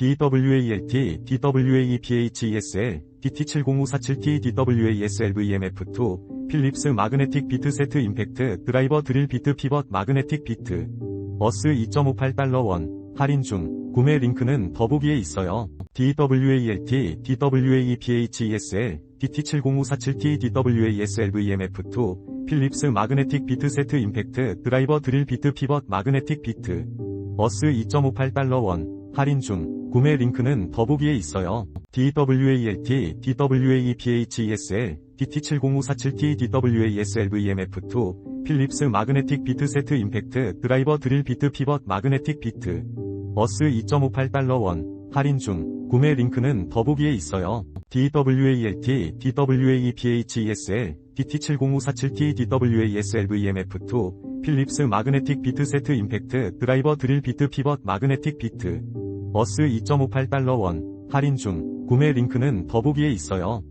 DWALT, DWAPHESL, DT70547T, DWASLVMF2, 필립스 마그네틱 비트 세트 임팩트 드라이버 드릴 비트 피벗 마그네틱 비트 어스 2.58달러 원 할인 중. 구매 링크는 더보기에 있어요. DWALT, DWAPHESL, DT70547T, DWASLVMF2, 필립스 마그네틱 비트 세트 임팩트 드라이버 드릴 비트 피벗 마그네틱 비트 어스 2.58달러 원 할인 중 구매 링크는 더보기에 있어요. DWALT, DWAPHESL, DT70547T, DWASLVMF2, 필립스 마그네틱 비트 세트 임팩트 드라이버 드릴 비트 피벗 마그네틱 비트 어스 2.58달러 원 할인 중 구매 링크는 더보기에 있어요. DWALT, DWAPHESL, DT70547T, DWASLVMF2, 필립스 마그네틱 비트 세트 임팩트 드라이버 드릴 비트 피벗 마그네틱 비트 어스 2.58달러 원 할인 중 구매 링크는 더보기에 있어요.